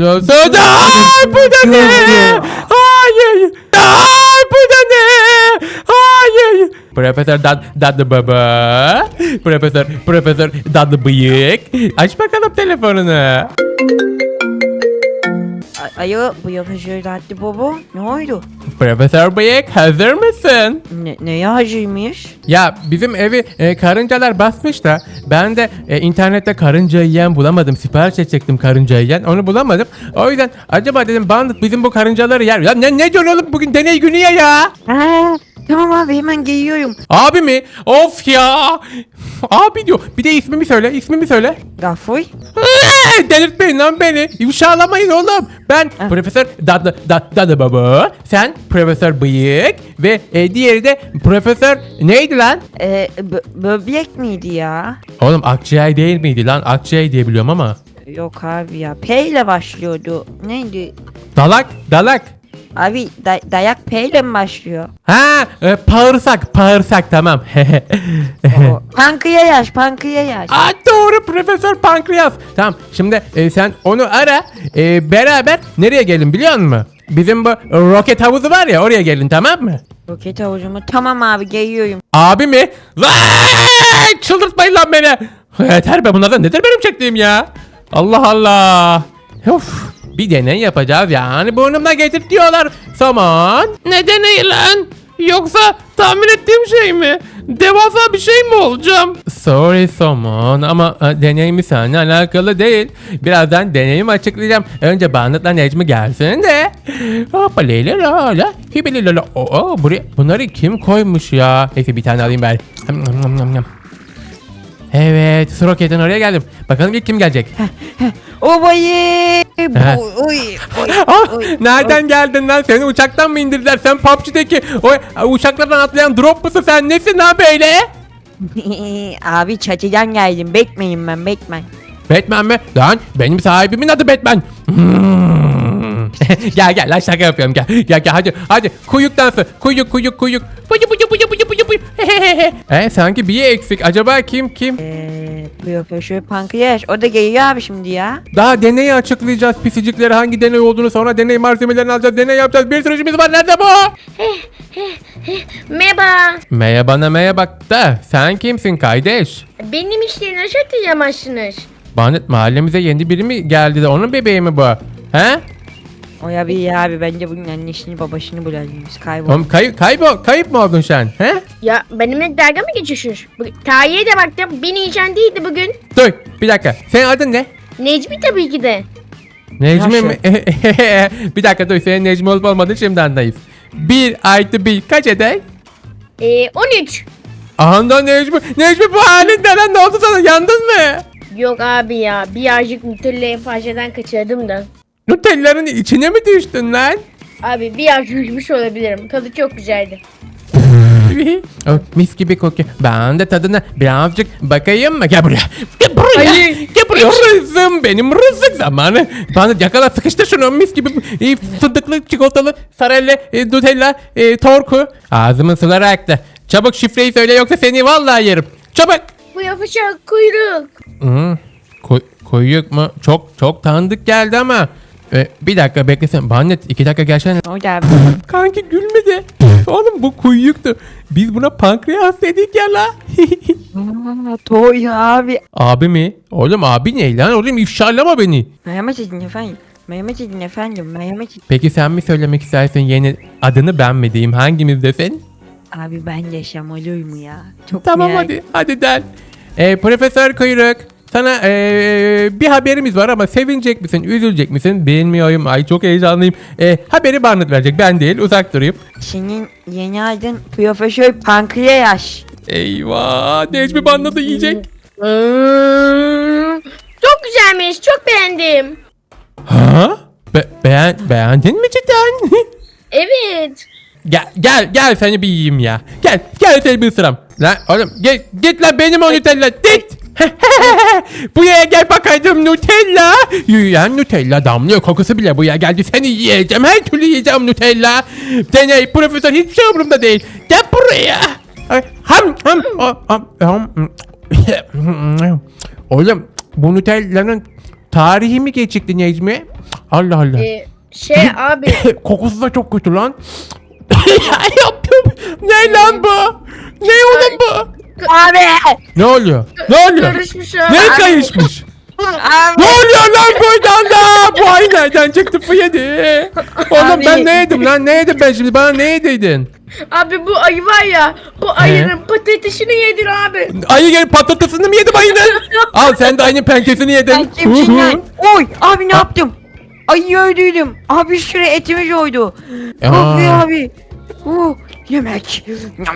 oluyorsun? Ay bu da ne? Hayır. Ay bu da ne? Hayır. Profesör Dad Dadı Baba. Profesör Profesör Dadı Bıyık. Aç bakalım telefonunu. Alo bu yapıcı Raddi Baba ne oldu? Profesör Bıyık hazır mısın? Ne, neye hacıymış? Ya bizim evi e, karıncalar basmış da ben de e, internette karınca yiyen bulamadım. Sipariş edecektim karınca yiyen onu bulamadım. O yüzden acaba dedim bandık bizim bu karıncaları yer. Ya ne, ne diyorsun oğlum bugün deney günü ya ya. Tamam abi hemen geliyorum. Abi mi? Of ya. Abi diyor. Bir de ismimi söyle ismimi söyle. Gafoy. Delirtmeyin lan beni. İfşalamayın oğlum. Ben Ah. Profesör Dadı da, Dadı Baba. Sen Profesör Bıyık. Ve e, diğeri de Profesör neydi lan? Ee, bö- böbrek miydi ya? Oğlum Akçay değil miydi lan? Akçay diye biliyorum ama. Yok abi ya. P ile başlıyordu. Neydi? Dalak, dalak. Abi da- dayak P ile mi başlıyor? Ha, e, bağırsak, bağırsak tamam. O, pankreas, pankreas. Aa, doğru Profesör Pankreas. Tamam şimdi e, sen onu ara. E, beraber nereye gelin biliyor musun? Bizim bu roket havuzu var ya oraya gelin tamam mı? Roket havucumu. Tamam abi geliyorum. Abi mi? Vay! Çıldırtmayın lan beni. Yeter be bunlardan nedir benim çektiğim ya? Allah Allah. Of. Bir deney yapacağız yani burnumda getir diyorlar. Saman. Ne deneyi lan? Yoksa tahmin ettiğim şey mi? Devasa bir şey mi olacağım? Sorry Saman ama e, deneyimi seninle alakalı değil. Birazdan deneyimi açıklayacağım. Önce Bandit'la Necmi gelsin de. Hoppa leyla la la. Hibili la. Oo, buraya, bunları kim koymuş ya? Neyse bir tane alayım ben. Evet, su roketin oraya geldim. Bakalım ilk kim gelecek? O bayı. He. Oy, oy, oy, Ah, oy. nereden geldin lan? Seni uçaktan mı indirdiler? Sen PUBG'deki o uçaklardan atlayan drop musun sen? Nesin ha böyle? abi çatıdan geldim. Bekmeyin ben bekmen. Batman mi? Lan benim sahibimin adı Batman. Hmm. gel gel lan şaka yapıyorum gel. Gel gel hadi hadi kuyuk dansı. Kuyuk kuyuk kuyuk. Puyu puyu puyu puyu puyu puyu. e sanki bir eksik. Acaba kim kim? Eee Profesör Pankreas o da geliyor abi şimdi ya. Daha deneyi açıklayacağız. Pisicikleri hangi deney olduğunu sonra deney malzemelerini alacağız. Deney yapacağız. Bir sürücümüz var. Nerede bu? Merhaba. Merhaba merhaba da sen kimsin kardeş? Benim işleri nasıl atlayamazsınız? Bandit mahallemize yeni biri mi geldi de onun bebeği mi bu? He? O ya bir ya abi bence bunun annesini babasını bulalım biz kaybol. Oğlum kayıp, kayıp, kayıp mı oldun sen? He? Ya benimle dalga mı geçiyorsunuz? Bu- Tarihe de baktım. Bir Nisan değildi bugün. Dur bir dakika. Senin adın ne? Necmi tabii ki de. Necmi mi? bir dakika dur senin Necmi olup olmadığını şimdi anlayız. 1 artı 1 kaç eder? Ee, 13. Aha da Necmi. Necmi bu halinden lan ne oldu sana yandın mı? Yok abi ya. Birazcık Nutella'yı fazladan kaçırdım da. Nutelların içine mi düştün lan? Abi birazcık düşmüş olabilirim. Tadı çok güzeldi. Oh, mis gibi kokuyor. Ben de tadına birazcık bakayım mı? Gel buraya. Gel buraya. Hayır. Gel buraya. Rızım benim rızık zamanı. Bana yakala sıkıştır şunu mis gibi e, fındıklı çikolatalı sarelle e, nutella e, torku. Ağzımın suları aktı. Çabuk şifreyi söyle yoksa seni vallahi yerim. Çabuk. Bu yapacak kuyruk. Hmm, koy, koyuk mu? Çok çok tanıdık geldi ama. E, bir dakika beklesen. Bannet iki dakika gelsene. O abi. Kanki gülmedi. Oğlum bu kuyuktu. Biz buna pankreas dedik ya la. Aa, Toy abi. abi mi? Oğlum abi ne lan? Oğlum ifşalama beni. Merhamet edin efendim. Merhamet edin efendim. Merhamet edin. Peki sen mi söylemek istersin yeni adını ben mi diyeyim? Hangimiz desin? Abi ben yaşam olur mu ya? Çok Tamam merak- hadi. Hadi del. Ee, Profesör Kuyruk. Sana ee, bir haberimiz var ama sevinecek misin, üzülecek misin bilmiyorum. Ay çok heyecanlıyım. Ee, haberi Barnett verecek ben değil uzak durayım. Senin yeni adın Profesör Pankreas. Eyvah Necmi Barnett'ı yiyecek. Hmm, çok güzelmiş. Çok beğendim. Ha? Be- beğen beğendin mi cidden? Evet. Gel gel gel seni bir yiyeyim ya. Gel gel seni bir ısıram. Lan oğlum git git lan benim o Nutella git. buraya gel bakayım Nutella. Yürüyen Nutella damlıyor kokusu bile buraya geldi. Seni yiyeceğim her türlü yiyeceğim Nutella. Deney profesör hiçbir şey umurumda değil. Gel buraya. Ay, Ham ham ham, ham, ham. Oğlum bu Nutella'nın tarihi mi geçikti Necmi? Allah Allah. Ee, şey abi Kokusu da çok kötü lan. Yaptım. Ne lan bu? Ne oğlum bu? Abi. Ne oluyor? Ne oluyor? karışmış abi. Ne kayışmış? Abi. Ne oluyor lan buradan da? Bu ay nereden çıktı bu yedi? Oğlum Abi. ben ne yedim lan? Ne yedim ben şimdi? Bana ne yediydin? Abi bu ayı var ya bu ayının patatesini yedin abi. Ayı gelip patatesini mi yedim ayının? Al sen de ayının penkesini yedin. Ben? Oy abi ne yaptım? Ayı öldürdüm. Abi bir sürü etimiz oydu. Kahve Aa. abi. Oh, yemek.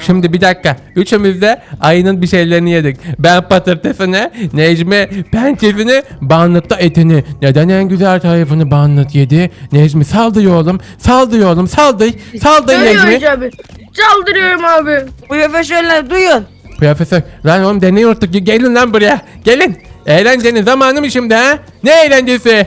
Şimdi bir dakika. Üçümüz de ayının bir şeylerini yedik. Ben patatesini, Necmi penkesini, Banlıt da etini. Neden en güzel tarafını Banlıt yedi? Necmi saldı oğlum. Saldı oğlum. Saldı. Saldı Necmi. Dövüyoruz abi. Saldırıyorum abi. Profesörler duyun. Profesör. Lan oğlum deneyi unuttuk. Gelin lan buraya. Gelin. Eğlencenin zamanı mı şimdi ha? Ne eğlencesi?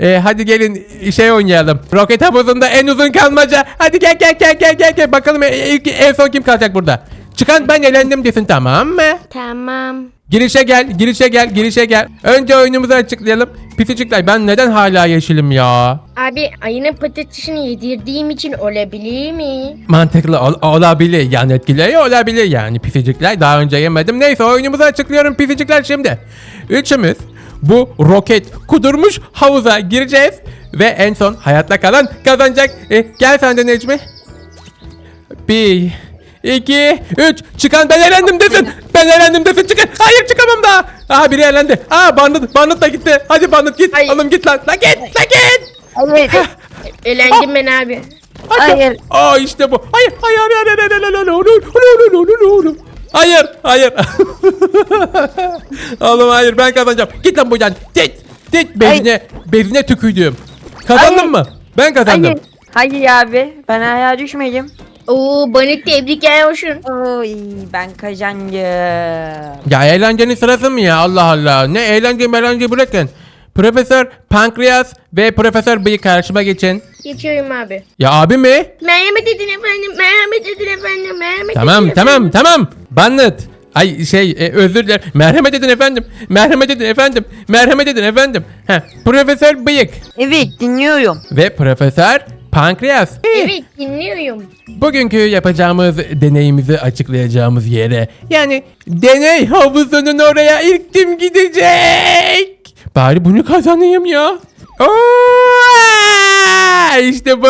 Ee, hadi gelin şey oynayalım. Roket havuzunda en uzun kalmaca. Hadi gel gel gel gel gel gel. Bakalım e- ilk, en son kim kalacak burada? Çıkan ben eğlendim desin tamam mı? Tamam. Girişe gel, girişe gel, girişe gel. Önce oyunumuzu açıklayalım. Pisicikler ben neden hala yeşilim ya? Abi ayının patatesini yedirdiğim için olabilir mi? Mantıklı ol- olabilir yani etkileri olabilir yani pisicikler daha önce yemedim. Neyse oyunumuzu açıklıyorum pisicikler şimdi. Üçümüz bu roket kudurmuş havuza gireceğiz ve en son hayatta kalan kazanacak. E, gel sen de Necmi. Bir, iki, üç. Çıkan ben elendim desin. Ben elendim desin çıkın. Hayır çıkamam daha. Aa biri elendi. Aa Bandit, Bandit da gitti. Hadi Bandit git. Ay. Oğlum git lan. Lan git, lan git. Evet. Elendim ben abi. Hayır. Aa işte bu. Hayır, hayır, hayır, hayır, hayır, hayır, hayır, hayır, hayır, hayır. Hayır, hayır. Oğlum hayır ben kazanacağım. Git lan buradan. Git. Git bezine, bezine tükürdüm. Kazandın Hayır. mı? Ben kazandım. Hayır. Hayır abi. Ben ayağa düşmedim. Oo bana tebrikler olsun. Oy ben kazandım. Ya eğlencenin sırası mı ya? Allah Allah. Ne eğlence eğlence bırakın. Profesör Pankreas ve Profesör Bıyık karşıma geçin. Geçiyorum abi. Ya abi mi? Merhamet edin efendim. Merhamet edin efendim. Merhamet Tamam edin tamam efendim. tamam. Banlıt. Ay şey e, özür dilerim. Merhamet edin efendim. Merhamet edin efendim. Merhamet edin efendim. Heh, Profesör Bıyık Evet dinliyorum. ve Profesör Pankreas. Evet dinliyorum. Bugünkü yapacağımız deneyimizi açıklayacağımız yere yani deney havuzunun oraya ilk kim gidecek? Bari bunu kazanayım ya. Oo! İşte bu.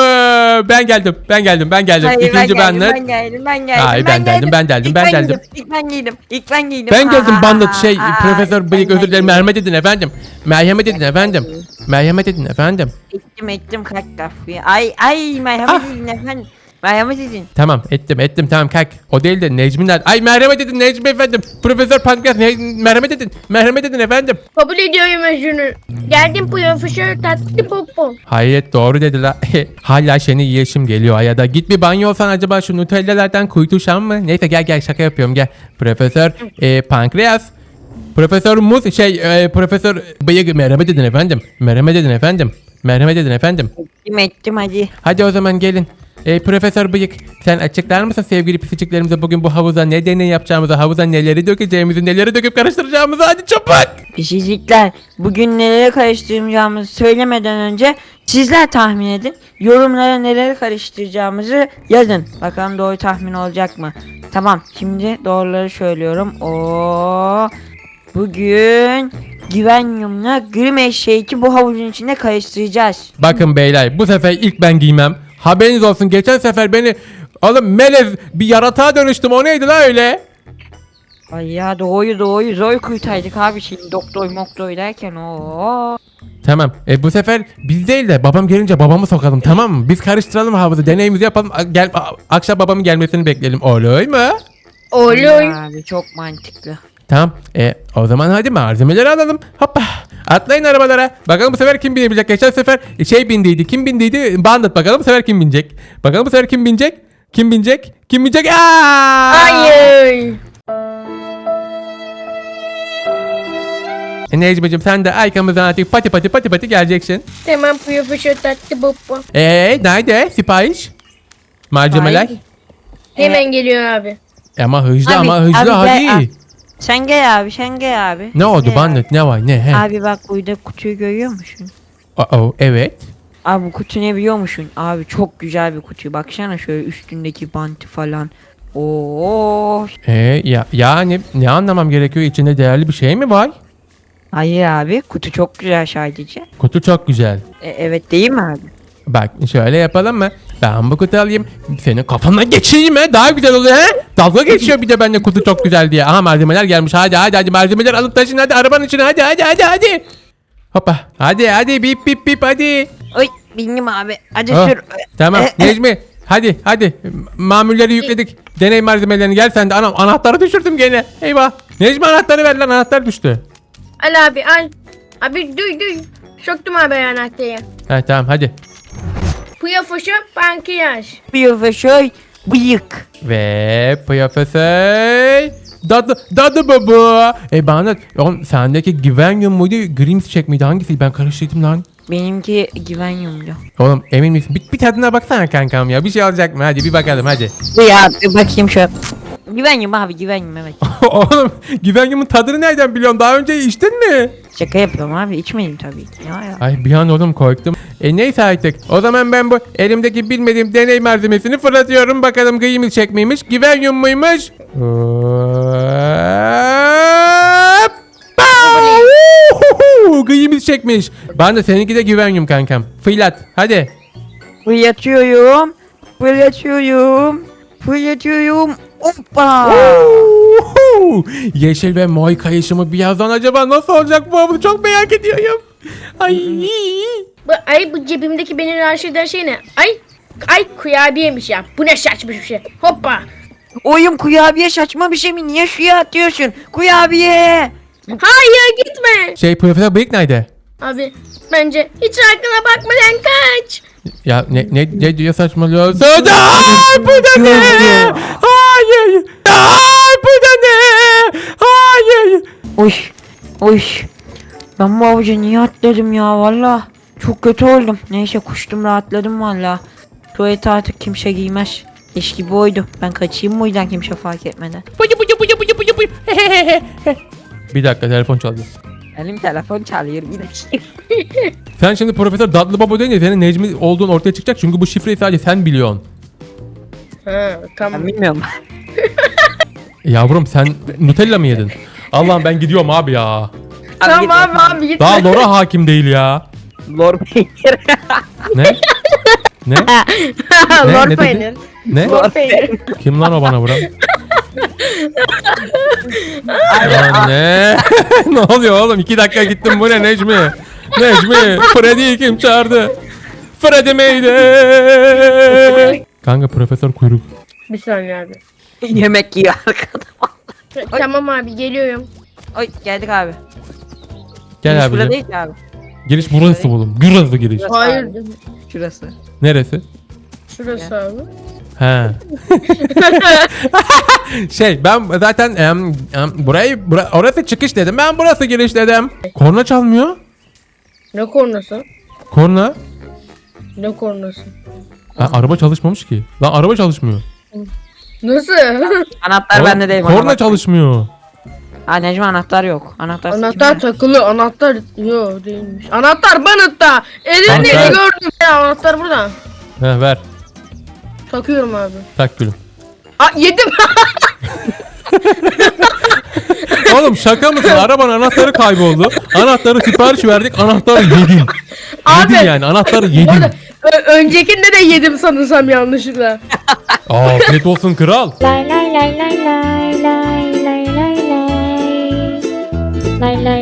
Ben geldim. Ben geldim. Ben geldim. Hayır, İkinci ben geldim, banlık. ben geldim, ben geldim. Hayır, ben geldim, ben geldim, ben geldim. İlk ben giydim, ilk ben giydim. Ben geldim Aa, banlık şey aa, Profesör Bıyık özür dilerim geldim. merhamet edin efendim. Merhamet edin efendim. Merhamet edin efendim. Ettim ettim kafayı. Ay ay merhamet Ah. edin efendim. Merhamet edin. Tamam ettim ettim tamam kalk. O değil de Necmi nerede? Ay merhamet edin Necmi efendim. Profesör Pankreas ne- merhamet edin. Merhamet edin efendim. Kabul ediyorum özünü. Geldim profesör tatlı popo. Hayret doğru dedi la. Hala seni yiyeşim geliyor Ayada. Git bir banyo olsan acaba şu Nutella'lardan kuytuşan mı? Neyse gel gel şaka yapıyorum gel. Profesör e, Pankreas. Profesör Muz şey e, Profesör Bıyık merhamet edin efendim. Merhamet edin efendim. Merhamet edin efendim. Ettim ettim hadi. Hadi o zaman gelin. E, Profesör Bıyık sen açıklar mısın sevgili pisiciklerimize bugün bu havuza ne deney yapacağımızı, havuza neleri dökeceğimizi, neleri döküp karıştıracağımızı hadi çabuk. Pişicikler bugün neleri karıştıracağımızı söylemeden önce sizler tahmin edin. Yorumlara neleri karıştıracağımızı yazın. Bakalım doğru tahmin olacak mı? Tamam şimdi doğruları söylüyorum. Oo, bugün güvenyumla grim eşeği bu havuzun içinde karıştıracağız. Bakın beyler bu sefer ilk ben giymem. Haberiniz olsun geçen sefer beni oğlum melez bir yaratığa dönüştüm o neydi la öyle? Ay ya doğuyu doğuyu zor kurtardık abi şimdi doktor moktor derken o. Tamam e, bu sefer biz değil de babam gelince babamı sokalım tamam mı? Biz karıştıralım havuzu deneyimizi yapalım A- gel a- akşam babamın gelmesini bekleyelim olur mu? Olur. Abi çok mantıklı. Tamam e, o zaman hadi malzemeleri alalım hoppa atlayın arabalara bakalım bu sefer kim binebilecek geçen sefer şey bindiydi kim bindiydi bandit bakalım bu sefer kim binecek bakalım bu sefer kim binecek kim binecek kim binecek Aa! Hayır. E, Necmi'cim sen de arkamızdan artık pati pati pati pati geleceksin. Tamam profesör tatlı popo. Eee nerede sipariş? Malzemeler? Hemen geliyor abi. Ama hızlı Abi, ama hızlı abi hadi. gel, abi. Sen gel abi sen gel abi. Ne oldu Gel Bandit ne var ne he? Abi bak burada kutuyu görüyor musun? Oo, evet. Abi bu kutu ne biliyor musun? Abi çok güzel bir kutu. Baksana şöyle üstündeki banti falan. Oo. E ya yani ne anlamam gerekiyor? İçinde değerli bir şey mi var? Hayır abi kutu çok güzel sadece. Kutu çok güzel. E, evet değil mi abi? Bak şöyle yapalım mı? Ben bu kutu alayım. Senin kafandan geçeyim mi? Daha güzel oluyor he? Dalga geçiyor bir de bende kutu çok güzel diye. Aha malzemeler gelmiş. Hadi hadi hadi malzemeler alıp taşın hadi arabanın içine hadi hadi hadi hadi. Hoppa. Hadi hadi bip bip bip hadi. Oy bildim abi. Hadi Ah, sür. Tamam. Necmi. Hadi hadi. Mamulleri yükledik. Deney malzemelerini gel sen de. Anam anahtarı düşürdüm gene. Eyvah. Necmi anahtarı ver lan anahtar düştü. Al abi al. Abi duy duy. Soktum abi anahtarı. Ha tamam hadi. Bir ve şey bıyık. Ve profesör Dadı, dadı baba. E bana oğlum sendeki güven muydu Grims çek miydi hangisi ben karıştırdım lan. Benimki güven yumdu. Oğlum emin misin? Bir, bir tadına baksana kankam ya. Bir şey olacak mı? Hadi bir bakalım hadi. Ya bir bakayım şöyle. Güven yum abi güven yum evet. Oğlum güven tadını nereden biliyorsun? Daha önce içtin mi? Şaka yapıyorum abi içmedim tabii ki. Ya ya. Ay bir an oğlum korktum. E neyse artık. O zaman ben bu elimdeki bilmediğim deney malzemesini fırlatıyorum. Bakalım Grims çek miymiş? Güven muymuş? Grims çekmiş. Ben de seninki de güven kankam. Fırlat. Hadi. Fırlatıyorum. Fırlatıyorum. Fırlatıyorum. Hoppa. Yeşil ve mor kayışımı birazdan acaba nasıl olacak bu? Bunu çok merak ediyorum. Ay. Bu, ay bu cebimdeki beni rahatsız eden şey ne? Ay ay kurabiyemiş ya. Bu ne saçma bir şey. Hoppa. Oyun kurabiye saçma bir şey mi? Niye suya atıyorsun? Kurabiye. Hayır gitme. Şey Profesör Bıyık nerede? Abi bence hiç arkana bakmadan kaç. Ya ne ne ne diyor saçmalıyorsun? Ay bu da ne? Hayır. Ay bu da ne? Hayır. Oy. Oy. Ben bu avuca niye atladım ya valla. Çok kötü oldum. Neyse kuştum rahatladım valla. Tuvalete artık kimse giymez. Leş gibi oydu. Ben kaçayım bu yüzden kimse fark etmeden. Buyu buyu buyu buyu buyu buyu. Bir dakika telefon çalıyor. Elim telefon çalıyor bir dakika. Sen şimdi Profesör Dadlı Baba deyince senin Necmi olduğun ortaya çıkacak çünkü bu şifreyi sadece sen biliyorsun. Ha tamam. Ben bilmiyorum. Yavrum sen Nutella mı yedin? Allah'ım ben gidiyorum abi ya. Tamam abi abi gitme. Daha Lora hakim değil ya. Lor peynir. Ne? Ne? Ne? Lor Ne dedi? peynir. Ne? Lor peynir. Kim lan o bana vuran? Ya ne? ne oluyor oğlum? İki dakika gittim bu ne Necmi? Necmi, Freddy'yi kim çağırdı? Freddy Mayday! Kanka profesör kuyruk. Bir saniye abi. Yemek yiyor arkada. Tamam abi geliyorum. Oy geldik abi. Gel Giriş abi. burada değil ki abi. Giriş burası oğlum. Burası giriş. Hayır. Şurası. Neresi? Şurası abi. He. şey ben zaten em, em, burayı bura- orası çıkış dedim. Ben burası giriş dedim. Korna çalmıyor. Ne kornası? Korna. Ne kornası? Ha, araba çalışmamış ki. Lan araba çalışmıyor. Nasıl? Anahtar Oğlum, bende değil. bana Korna bak. çalışmıyor. Ha Necmi anahtar yok. Anahtar anahtar takılı. Anahtar yok değilmiş. Anahtar banıtta. Elini Anahtar. gördüm ya. Anahtar burada. He ver. Takıyorum abi. Tak gülüm. Aa yedim. Oğlum şaka mısın? Arabanın anahtarı kayboldu. Anahtarı sipariş verdik. Anahtarı yedin. Abi. Yedin yani anahtarı Bu yedin. arada, ö- öncekinde de yedim sanırsam yanlışlıkla. Oh, vind ik wel van kraal. Lai lai lai lai lai lai lai lai lai lai